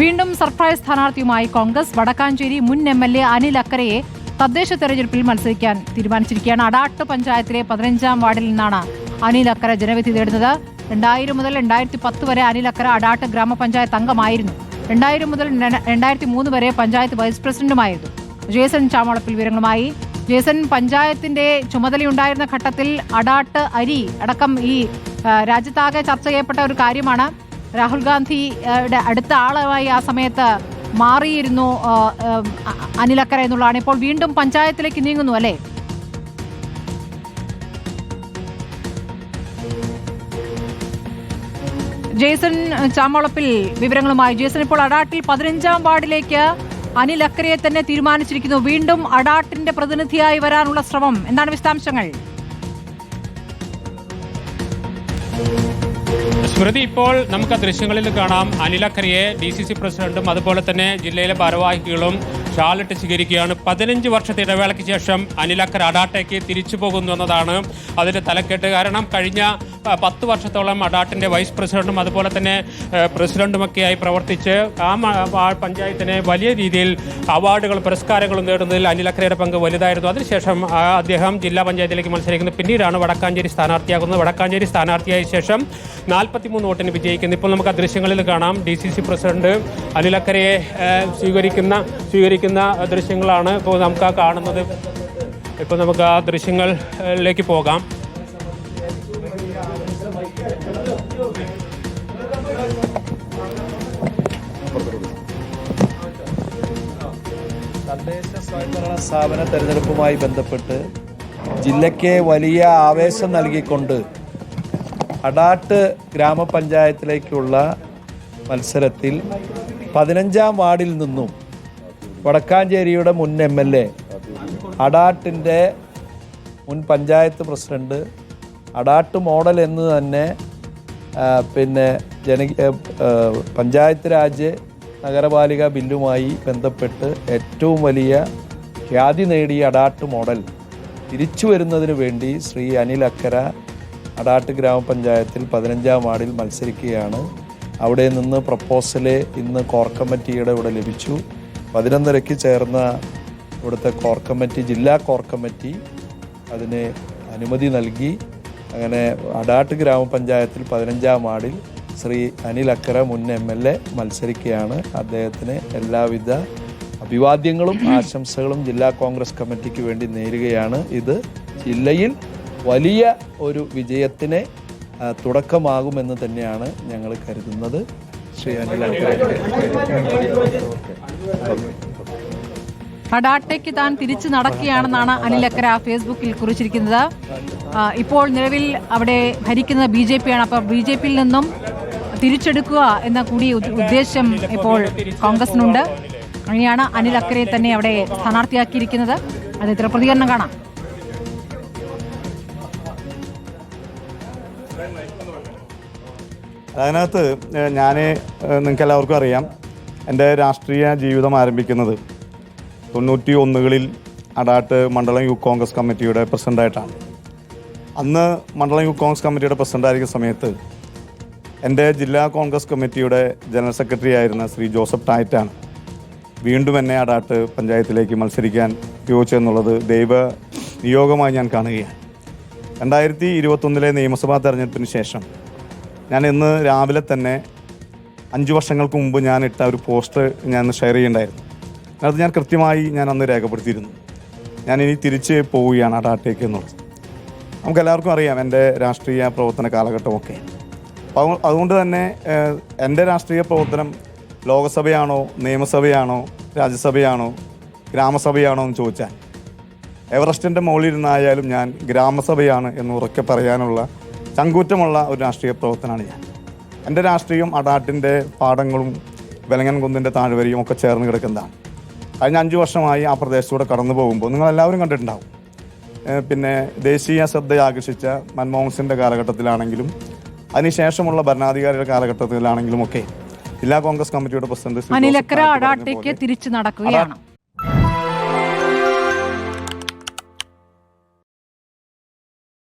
വീണ്ടും സർപ്രൈസ് സ്ഥാനാർത്ഥിയുമായി കോൺഗ്രസ് വടക്കാഞ്ചേരി മുൻ M L A Anil അക്കരയെ തദ്ദേശ തെരഞ്ഞെടുപ്പിൽ മത്സരിക്കാൻ തീരുമാനിച്ചിരിക്കുകയാണ്. അടാട്ട് പഞ്ചായത്തിലെ പതിനഞ്ചാം വാർഡിൽ നിന്നാണ് അനിൽ അക്കര ജനവിധി തേടുന്നത്. രണ്ടായിരം മുതൽ രണ്ടായിരത്തി പത്ത് വരെ അനിൽ അക്കര അടാട്ട് ഗ്രാമപഞ്ചായത്ത് അംഗമായിരുന്നു. രണ്ടായിരം മുതൽ രണ്ടായിരത്തി മൂന്ന് വരെ പഞ്ചായത്ത് വൈസ് പ്രസിഡന്റുമായിരുന്നു. ജേസൺ ചാമളപ്പിൽ വിവരങ്ങളുമായി. ജേസൺ പഞ്ചായത്തിന്റെ ചുമതലയുണ്ടായിരുന്ന ഘട്ടത്തിൽ അടാട്ട് അരി അടക്കം ഈ രാജ്യത്താകെ ചർച്ച ചെയ്യപ്പെട്ട ഒരു കാര്യമാണ്. രാഹുൽ ഗാന്ധിയുടെ അടുത്ത ആളുമായി ആ സമയത്ത് മാറിയിരുന്നു അനിലക്കര എന്നുള്ളതാണ്. ഇപ്പോൾ വീണ്ടും പഞ്ചായത്തിലേക്ക് നീങ്ങുന്നു അല്ലേ? ജേസൺ ചാമോളപ്പിൽ വിവരങ്ങളുമായി. ജേസൺ ഇപ്പോൾ അടാട്ടിൽ പതിനഞ്ചാം വാർഡിലേക്ക് അനിൽ അക്കരയെ തന്നെ തീരുമാനിച്ചിരിക്കുന്നു. വീണ്ടും അടാട്ടിന്റെ പ്രതിനിധിയായി വരാനുള്ള ശ്രമം. എന്താണ് വിശദാംശങ്ങൾ? സ്മൃതി ഇപ്പോൾ നമുക്ക് ദൃശ്യങ്ങളിൽ കാണാം. അനിലക്കരയെ ഡി സി സി പ്രസിഡന്റും അതുപോലെ തന്നെ ജില്ലയിലെ ഭാരവാഹികളും ഷാളിട്ട് സ്വീകരിക്കുകയാണ്. പതിനഞ്ച് വർഷത്തെ ഇടവേളയ്ക്ക് ശേഷം അനിലക്കർ അഡാട്ടയ്ക്ക് തിരിച്ചു പോകുന്നു എന്നതാണ് അതിന്റെ തലക്കെട്ട്. കാരണം കഴിഞ്ഞ പത്ത് വർഷത്തോളം അഡാട്ടിന്റെ വൈസ് പ്രസിഡന്റും അതുപോലെ തന്നെ പ്രസിഡന്റുമൊക്കെയായി പ്രവർത്തിച്ച് ആ പഞ്ചായത്തിന് വലിയ രീതിയിൽ അവാർഡുകളും പുരസ്കാരങ്ങളും നേടുന്നതിൽ അനിലക്കരയുടെ പങ്ക് വലുതായിരുന്നു. അതിനുശേഷം അദ്ദേഹം ജില്ലാ പഞ്ചായത്തിലേക്ക് മത്സരിക്കുന്നത് പിന്നീടാണ് വടക്കാഞ്ചേരി സ്ഥാനാർത്ഥിയാകുന്നത്. വടക്കാഞ്ചേരി സ്ഥാനാർത്ഥിയായ ശേഷം നാൽപ്പത്തിമൂന്ന് വോട്ടിന് വിജയിക്കുന്നു. ഇപ്പോൾ നമുക്ക് ആ ദൃശ്യങ്ങളിൽ കാണാം. ഡി സി സി പ്രസിഡന്റ് അനിലക്കരയെ സ്വീകരിക്കുന്ന സ്വീകരിക്കുന്ന ദൃശ്യങ്ങളാണ് ഇപ്പോൾ നമുക്ക് ആ കാണുന്നത്. ഇപ്പോൾ നമുക്ക് ആ ദൃശ്യങ്ങളിലേക്ക് പോകാം. തദ്ദേശ സ്വയംഭരണ സ്ഥാപന തെരഞ്ഞെടുപ്പുമായി ബന്ധപ്പെട്ട് ജില്ലയ്ക്ക് വലിയ ആവേശം നൽകിക്കൊണ്ട് അടാട്ട് ഗ്രാമപഞ്ചായത്തിലേക്കുള്ള മത്സരത്തിൽ പതിനഞ്ചാം വാർഡിൽ നിന്നും വടക്കാഞ്ചേരിയുടെ മുൻ എം എൽ എ അടാട്ടിന്റെ മുൻ പഞ്ചായത്ത് പ്രസിഡന്റ് അടാട്ട് മോഡൽ എന്ന് തന്നെ പിന്നെ ജന പഞ്ചായത്ത് രാജ് നഗരപാലിക ബില്ലുമായി ബന്ധപ്പെട്ട് ഏറ്റവും വലിയ ഖ്യാതി നേടിയ അടാട്ട് മോഡൽ തിരിച്ചു വരുന്നതിന് വേണ്ടി ശ്രീ അനിൽ അക്കര അടാട്ട് ഗ്രാമപഞ്ചായത്തിൽ പതിനഞ്ചാം വാർഡിൽ മത്സരിക്കുകയാണ്. അവിടെ നിന്ന് പ്രപ്പോസൽ ഇന്ന് കോർ കമ്മിറ്റിയുടെ ഇവിടെ ലഭിച്ചു. പതിനൊന്നരയ്ക്ക് ചേർന്ന ഇവിടുത്തെ കോർ കമ്മിറ്റി ജില്ലാ കോർ കമ്മിറ്റി അതിന് അനുമതി നൽകി. അങ്ങനെ അടാട്ട് ഗ്രാമപഞ്ചായത്തിൽ പതിനഞ്ചാം വാർഡിൽ ശ്രീ അനിൽ അക്കര മുൻ എം എൽ എ മത്സരിക്കുകയാണ്. അദ്ദേഹത്തിന് എല്ലാവിധ അഭിവാദ്യങ്ങളും ആശംസകളും ജില്ലാ കോൺഗ്രസ് കമ്മിറ്റിക്ക് വേണ്ടി നേരുകയാണ്. ഇത് ജില്ലയിൽ വലിയ ഒരു വിജയത്തിന് തുടക്കമാകുമെന്ന് തന്നെയാണ് ഞങ്ങൾ കരുതുന്നത്. അനിൽ അക്കരയ്ക്ക് താൻ തിരിച്ചു നടക്കുകയാണെന്നാണ് അനിലക്കര ഫേസ്ബുക്കിൽ കുറിച്ചിരിക്കുന്നത്. ഇപ്പോൾ നിലവിൽ അവിടെ ഭരിക്കുന്നത് ബി ജെ പിയാണ്. അപ്പോൾ ബി ജെ പിയിൽ നിന്നും തിരിച്ചെടുക്കുക എന്ന കൂടി ഉദ് ഉദ്ദേശം ഇപ്പോൾ കോൺഗ്രസിനുണ്ട്. അങ്ങനെയാണ് അനിൽ അക്കരയെ തന്നെ അവിടെ സ്ഥാനാർത്ഥിയാക്കിയിരിക്കുന്നത്. അത് ഇത്ര പ്രതികരണം കാണാം. അതിനകത്ത് ഞാൻ നിങ്ങൾക്ക് എല്ലാവർക്കും അറിയാം. എന്റെ രാഷ്ട്രീയ ജീവിതം ആരംഭിക്കുന്നത് തൊണ്ണൂറ്റി ഒന്നുകളിൽ അടാട്ട് മണ്ഡലം യൂത്ത് കോൺഗ്രസ് കമ്മിറ്റിയുടെ പ്രസിഡന്റായിട്ടാണ് അന്ന് മണ്ഡലം യൂത്ത് കോൺഗ്രസ് കമ്മിറ്റിയുടെ പ്രസിഡന്റായിരിക്കുന്ന സമയത്ത് എന്റെ ജില്ലാ കോൺഗ്രസ് കമ്മിറ്റിയുടെ ജനറൽ സെക്രട്ടറി ആയിരുന്ന ശ്രീ ജോസഫ് ടായറ്റാണ് വീണ്ടും എന്നെ അടാട്ട് പഞ്ചായത്തിലേക്ക് മത്സരിക്കാൻ ചോദിച്ചെന്നുള്ളത് ദൈവ നിയോഗമായി ഞാൻ കാണുകയാണ്. രണ്ടായിരത്തി ഇരുപത്തൊന്നിലെ നിയമസഭാ തെരഞ്ഞെടുപ്പിന് ശേഷം ഞാൻ ഇന്ന് രാവിലെ തന്നെ അഞ്ച് വർഷങ്ങൾക്ക് മുമ്പ് ഞാൻ ഇട്ട ഒരു പോസ്റ്റർ ഞാൻ ഷെയർ ചെയ്യണ്ടായിരുന്നു. അത് ഞാൻ കൃത്യമായി ഞാൻ അന്ന് രേഖപ്പെടുത്തിയിരുന്നു. ഞാൻ ഇനി തിരിച്ച് പോവുകയാണ് ആ അടാട്ടേക്ക് എന്നുള്ളത്. നമുക്ക് എല്ലാവർക്കും അറിയാം എന്റെ രാഷ്ട്രീയ പ്രവർത്തന കാലഘട്ടമൊക്കെ. അപ്പോൾ അതുകൊ- അതുകൊണ്ട് തന്നെ എന്റെ രാഷ്ട്രീയ പ്രവർത്തനം ലോകസഭയാണോ നിയമസഭയാണോ രാജ്യസഭയാണോ ഗ്രാമസഭയാണോ എന്ന് ചോദിച്ചാൽ എവറസ്റ്റിന്റെ മുകളിലിരുന്നായാലും ഞാൻ ഗ്രാമസഭയാണ് എന്ന് ഉറക്കെ പറയാനുള്ള ചങ്കൂറ്റമുള്ള ഒരു രാഷ്ട്രീയ പ്രവർത്തനമാണ് ഞാൻ. എന്റെ രാഷ്ട്രീയം അടാട്ടിന്റെ പാടങ്ങളും വെലങ്ങൻകുന്നിന്റെ താഴ്വരയും ഒക്കെ ചേർന്ന് കിടക്കുന്നതാണ്. കഴിഞ്ഞ അഞ്ച് വർഷമായി ആ പ്രദേശത്തൂടെ കടന്നു പോകുമ്പോൾ നിങ്ങളെല്ലാവരും കണ്ടിട്ടുണ്ടാവും. പിന്നെ ദേശീയ ശ്രദ്ധ ആകർഷിച്ച മൻമോഹൻ സിംഗിന്റെ കാലഘട്ടത്തിലാണെങ്കിലും അതിനുശേഷമുള്ള ഭരണാധികാരിയുടെ കാലഘട്ടത്തിലാണെങ്കിലും ഒക്കെ ജില്ലാ കോൺഗ്രസ് കമ്മിറ്റിയുടെ പ്രസിഡന്റ് അനിലക്കര തിരിച്ചു നടക്കുകയാണ്.